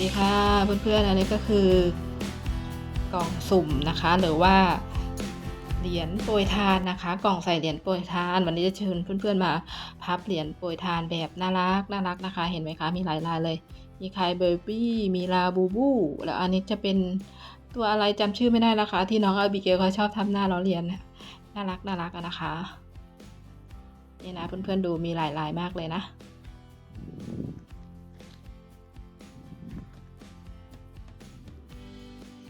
ดีค่ะเพื่อนๆอันนี้ก็คือกล่องสุ่มนะคะ หรือว่าเหรียญโปรยทานนะคะ กล่องใส่เหรียญโปรยทาน วันนี้จะเชิญเพื่อนๆมาพับเหรียญโปรยทานแบบน่ารักน่ารักนะคะ เห็นไหมคะมีหลายลายเลย มีไคเบบี้มีลาบูบูแล้วอันนี้จะเป็นตัวอะไรจำชื่อไม่ได้แล้วค่ะที่น้องอาบิเกลเขาชอบทำหน้าล้อเลียนน่ารักน่ารักนะคะนี่นะเพื่อนๆดูมีหลายลายมากเลยนะ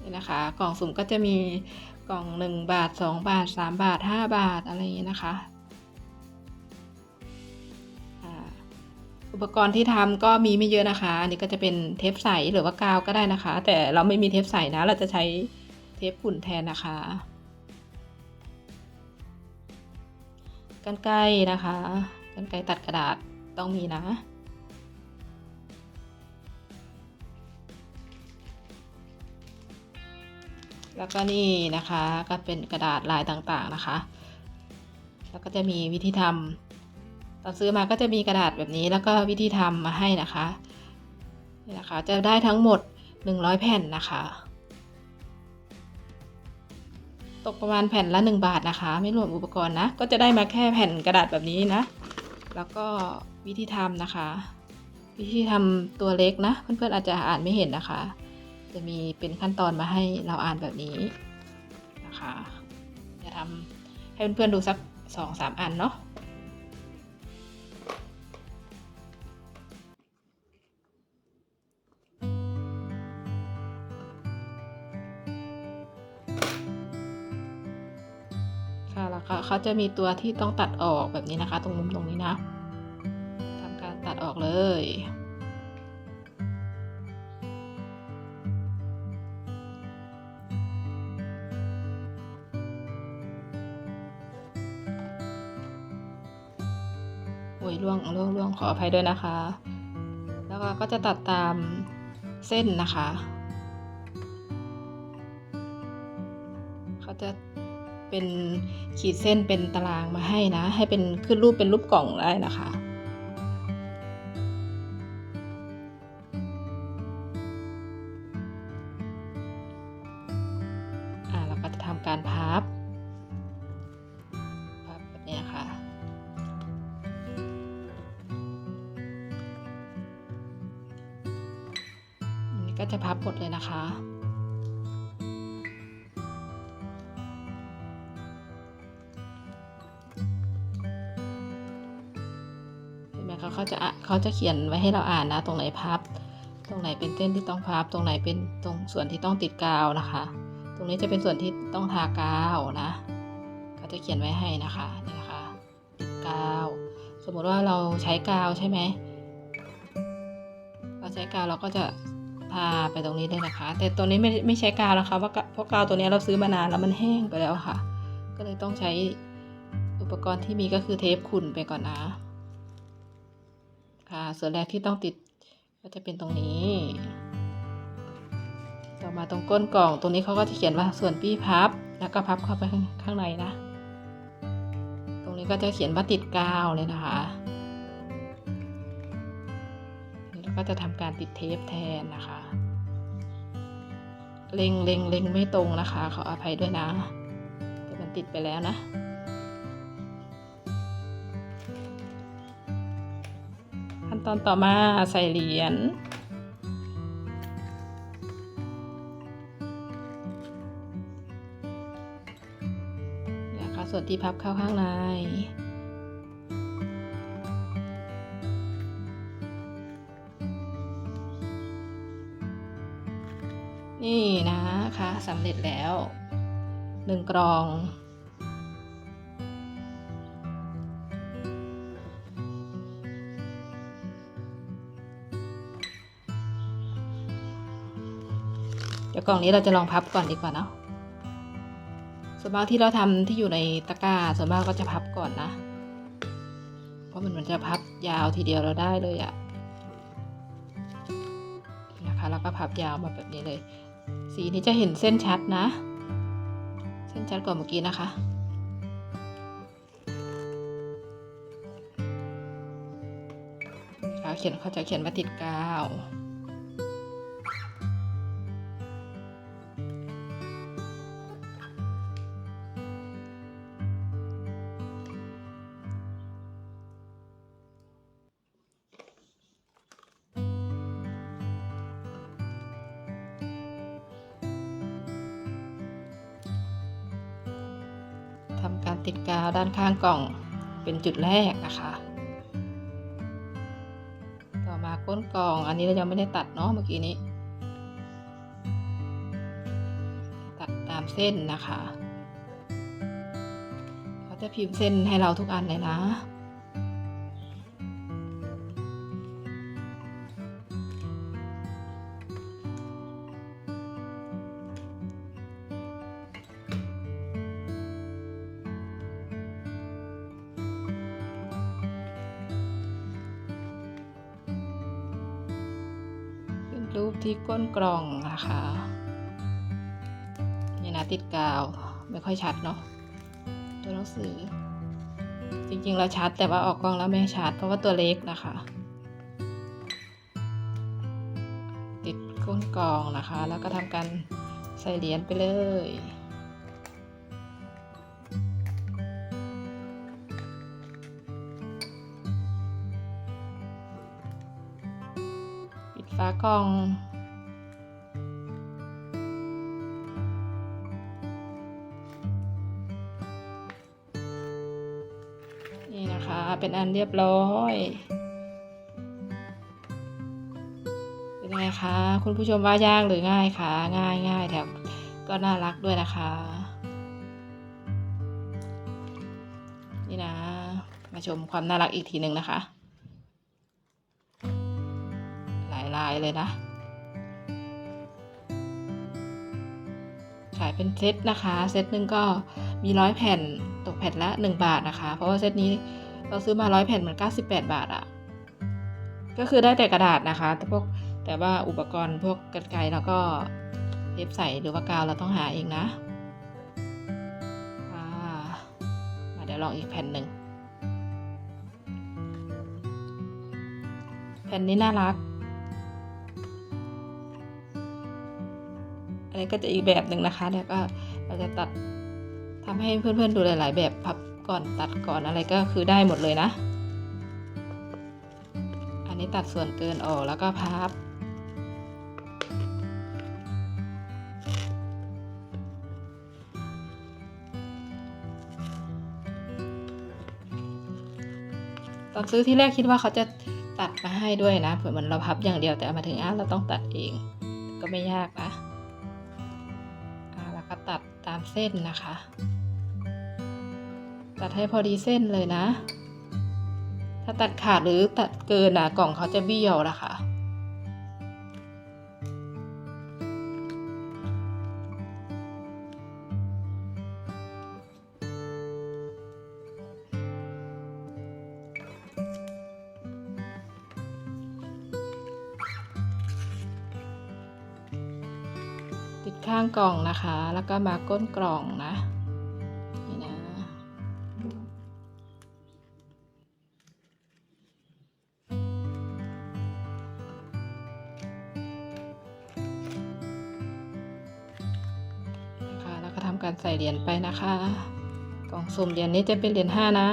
นี่นะคะ กล่องสุ่มก็จะมีกล่อง 1 บาท 2 บาท 3 บาท 5 บาทอะไรอย่างนี้นะคะอุปกรณ์ที่ทำก็มีไม่เยอะนะคะ อันนี้ก็จะเป็นเทปใสหรือว่ากาวก็ได้นะคะ แต่เราไม่มีเทปใสนะ เราจะใช้เทปฝุ่นแทนนะคะกันไกรนะคะกันไกรตัดกระดาษต้องมีนะ แล้วก็นี่นะคะก็เป็นกระดาษลายต่างๆนะคะ แล้วก็จะมีวิธีทำตอนซื้อมาก็จะมีกระดาษแบบนี้ แล้วก็วิธีทำมาให้นะคะนี่นะคะจะได้ทั้งหมด 100 แผ่นนะคะ ตกประมาณแผ่นละ 1 บาทนะคะ ไม่รวมอุปกรณ์นะ ก็จะได้มาแค่แผ่นกระดาษแบบนี้นะ แล้วก็วิธีทำนะคะ วิธีทำตัวเล็กนะ เพื่อนๆอาจจะอ่านไม่เห็นนะคะ จะมีเป็นขั้นตอนมาให้เราอ่านแบบนี้นะคะจะทำให้เพื่อนๆดูสักสองสามอันเนาะค่ะแล้วก็เขาจะมีตัวที่ต้องตัดออกแบบนี้นะคะ ตรงมุมตรงนี้นะทำการตัดออกเลย ยล่วงล่วงล่วงขออภัยด้วยนะคะ แล้วก็ก็จะตัดตามเส้นนะคะเขาจะเป็นขีดเส้นเป็นตารางมาให้นะ ให้เป็นขึ้นรูปเป็นรูปกล่องได้นะคะอ่าเราก็จะทำการพับ จะพับหมดเลยนะคะ เห็นไหมคะเขาจะอะเขาจะเขียนไว้ให้เราอ่านนะ ตรงไหนพับ ตรงไหนเป็นเส้นที่ต้องพับ ตรงไหนเป็นตรงส่วนที่ต้องติดกาวนะคะ ตรงนี้จะเป็นส่วนที่ต้องทากาวนะเขาจะเขียนไว้ให้นะคะนี่นะคะติดกาว สมมุติว่าเราใช้กาวใช่ไหมเราใช้กาวเราก็จะ ทาไปตรงนี้เลยนะคะ แต่ตัวนี้ไม่ไม่ใช้กาวนะคะเพราะกะเพราะกาวตัวนี้เราซื้อมานานแล้วมันแห้งไปแล้วค่ะ ก็เลยต้องใช้อุปกรณ์ที่มีก็คือเทปขุ่นไปก่อนนะ ค่ะ ส่วนแรกที่ต้องติดก็จะเป็นตรงนี้ ต่อมาตรงก้นกล่องตรงนี้เขาก็จะเขียนว่าส่วนปี้พับ แล้วก็พับเข้าไปข้างข้างในนะ ตรงนี้ก็จะเขียนว่าติดกาวเลยนะคะ ก็จะทำการติดเทปแทนนะคะ เล็งเล็งเล็งไม่ตรงนะคะขออภัยด้วยนะ แต่มันติดไปแล้วนะขั้นตอนต่อมาใส่เหรียญนะคะส่วนที่พับเข้าข้างใน นี่นะคะสำเร็จแล้วหนึ่งกรอง เดี๋ยวกล่องนี้เราจะลองพับก่อนดีกว่าเนาะส่วนมากที่เราทำที่อยู่ในตะกร้าส่วนมากก็จะพับก่อนนะ เพราะมันมันจะพับยาวทีเดียวเราได้เลยอะนะคะแล้วก็พับยาวมาแบบนี้เลย สีนี้จะเห็นเส้นชัดนะ เส้นชัดกว่าเมื่อกี้นะคะ เขาเขียนเขาจะเขียนมาติดกาว ติดกาวด้านข้างกล่องเป็นจุดแรกนะคะ ต่อมาก้นกล่องอันนี้เรายังไม่ได้ตัดเนาะเมื่อกี้นี้ ตัดตามเส้นนะคะ เขาจะพิมพ์เส้นให้เราทุกอันเลยนะ รูปที่ก้นกล่องนะคะ นี่นะติดกาวไม่ค่อยชัดเนาะตัวหนังสือ จริงๆเราชัดแต่ว่าออกกล้องแล้วไม่ชัด เพราะว่าตัวเล็กนะคะ ติดก้นกล่องนะคะ แล้วก็ทำการใส่เหรียญไปเลย ฝากล่อง นี่นะคะ เป็นอันเรียบร้อย เป็นไงคะ คุณผู้ชมว่ายากหรือง่ายคะ ง่ายง่ายแถมก็น่ารักด้วยนะคะ นี่นะ มาชมความน่ารักอีกทีหนึ่งนะคะ ลายเลยนะ ขายเป็นเซตนะคะ เซตหนึ่งก็มีร้อยแผ่นตกแผ่นละหนึ่งบาทนะคะ เพราะว่าเซตนี้เราซื้อมาร้อยแผ่นมันเก้าสิบแปดบาทอะ่ะ ก็คือได้แต่กระดาษนะคะ แต่พวกแต่ว่าอุปกรณ์พวกกรรไกรแล้วก็เทปใส่หรือว่ากาวเราต้องหาเองนะมาเดี๋ยวลองอีกแผ่นหนึ่งแผ่นนี้น่ารัก นนี้ก็จะอีกแบบหนึ่งนะคะ แล้วก็เราจะตัดทำให้เพื่อนๆดูหลาย ๆ แบบพับก่อนตัดก่อนอะไรก็คือได้หมดเลยนะ อันนี้ตัดส่วนเกินออกแล้วก็พับตอนซื้อที่แรกคิดว่าเขาจะตัดมาให้ด้วยนะเผื่อเหมือนเราพับอย่างเดียวแต่เอามาถึงอ้าเราต้องตัดเองก็ไม่ยากนะ เส้นนะคะ ตัดให้พอดีเส้นเลยนะ ถ้าตัดขาดหรือตัดเกินนะกล่องเขาจะเบี้ยวนะคะ ข้างกล่องนะคะ แล้วก็มาก้นกล่องนะนี่นะค่ะแล้วก็ทำการใส่เหรียญไปนะคะ กล่องสุ่มเหรียญนี้จะเป็นเหรียญห้านะ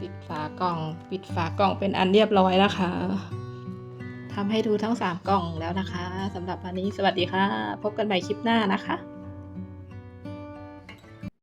ปิดฝากล่อง ปิดฝากล่องเป็นอันเรียบร้อยนะคะทำให้ดูทั้ง 3 กล่องแล้วนะคะสำหรับวันนี้สวัสดีค่ะ พบกันใหม่คลิปหน้านะคะ